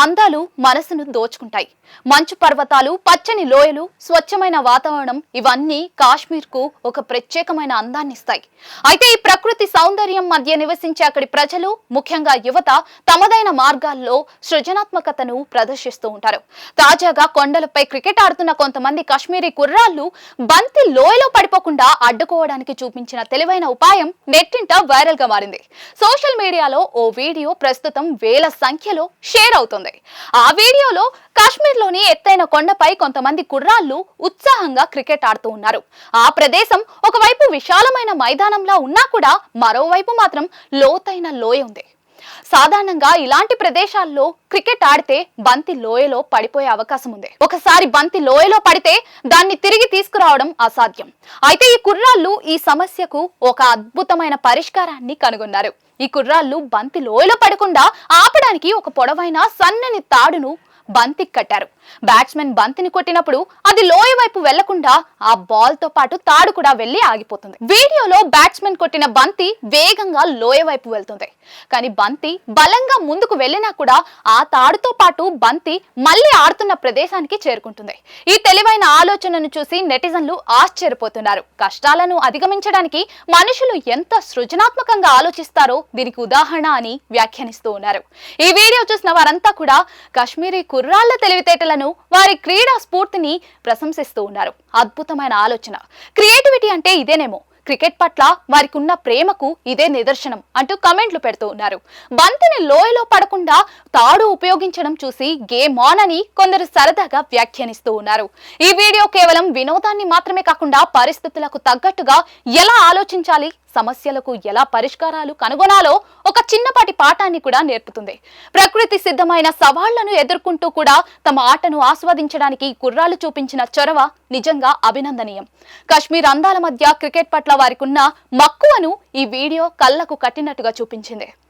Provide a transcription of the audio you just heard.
అందాలు మనసును దోచుకుంటాయి. మంచు పర్వతాలు పచ్చని లోయలు స్వచ్ఛమైన వాతావరణం ఇవన్నీ కాశ్మీర్కు ఒక ప్రత్యేకమైన అందాన్ని ఇస్తాయి. అయితే ఈ ప్రకృతి సౌందర్యం మధ్య నివసించే అక్కడి ప్రజలు ముఖ్యంగా యువత తమదైన మార్గాల్లో సృజనాత్మకతను ప్రదర్శిస్తూ ఉంటారు. తాజాగా కొండలపై క్రికెట్ ఆడుతున్న కొంతమంది కాశ్మీరీ కుర్రాళ్ళు బంతి లోయలో పడిపోకుండా అడ్డుకోవడానికి చూపించిన తెలివైన ఉపాయం నెట్టింట వైరల్గా మారింది. సోషల్ మీడియాలో ఓ వీడియో ప్రస్తుతం వేల సంఖ్యలో షేర్ అవుతుంది. ఆ వీడియోలో కాశ్మీర్లోని ఎత్తైన కొండపై కొంతమంది కుర్రాళ్ళు ఉత్సాహంగా క్రికెట్ ఆడుతూ ఉన్నారు. ఆ ప్రదేశం ఒకవైపు విశాలమైన మైదానంలా ఉన్నా కూడా మరోవైపు మాత్రం లోతైన లోయ ఉంది. సాధారణంగా ఇలాంటి ప్రదేశాల్లో క్రికెట్ ఆడితే బంతి లోయలో పడిపోయే అవకాశం ఉంది. ఒకసారి బంతి లోయలో పడితే దాన్ని తిరిగి తీసుకురావడం అసాధ్యం. అయితే ఈ కుర్రాళ్ళు ఈ సమస్యకు ఒక అద్భుతమైన పరిష్కారాన్ని కనుగొన్నారు. ఈ కుర్రాళ్ళు బంతి లోయలో పడకుండా ఆపడానికి ఒక పొడవైన సన్నని తాడును బంతికి కట్టారు. బ్యాట్స్మెన్ బంతిని కొట్టినప్పుడు అది లోయ వైపు వెళ్ళకుండా ఆ బాల్తో పాటు తాడు కూడా వెళ్ళి ఆగిపోతుంది. వీడియోలో బ్యాట్స్మెన్ కొట్టిన బంతి వేగంగా లోయ వైపు వెళ్తుంది. కానీ బంతి బలంగా ముందుకు వెళ్ళినా కూడా ఆ తాడుతో పాటు బంతి మళ్ళీ ఆడుతున్న ప్రదేశానికి చేరుకుంటుంది. ఈ తెలివైన ఆలోచనను చూసి నెటిజన్లు ఆశ్చర్యపోతున్నారు. కష్టాలను అధిగమించడానికి మనుషులు ఎంత సృజనాత్మకంగా ఆలోచిస్తారో దీనికి ఉదాహరణ అని వ్యాఖ్యానిస్తూ ఉన్నారు. ఈ వీడియో చూసిన వారంతా కూడా కాశ్మీరీ కుర్రాళ్ళ తెలివితేటలను వారి క్రీడా స్ఫూర్తిని ప్రశంసిస్తూ ఉన్నారు. అద్భుతమైన ఆలోచన. క్రియేటివిటీ అంటే ఇదేనేమో. క్రికెట్ పట్ల వారికి ఉన్న ప్రేమకు ఇదే నిదర్శనం అంటూ కమెంట్లు పెడుతూ ఉన్నారు. బంతిని లోయలో పడకుండా తాడు ఉపయోగించడం చూసి గేమ్ ఆన్ అని కొందరు సరదాగా వ్యాఖ్యానిస్తూ ఉన్నారు. ఈ వీడియో కేవలం వినోదాన్ని మాత్రమే కాకుండా పరిస్థితులకు తగ్గట్టుగా ఎలా ఆలోచించాలి సమస్యలకు ఎలా పరిష్కారాలు కనుగొనాలో ఒక చిన్నపాటి పాఠాన్ని కూడా నేర్పుతుంది. ప్రకృతి సిద్ధమైన సవాళ్ళను ఎదుర్కొంటూ కూడా తమ ఆటను ఆస్వాదించడానికి కుర్రాలు చూపించిన చొరవ నిజంగా అభినందనీయం. కశ్మీర్ అందాల మధ్య క్రికెట్ పట్ల వారికున్న మక్కువను ఈ వీడియో కళ్ళకు కట్టినట్టుగా చూపించింది.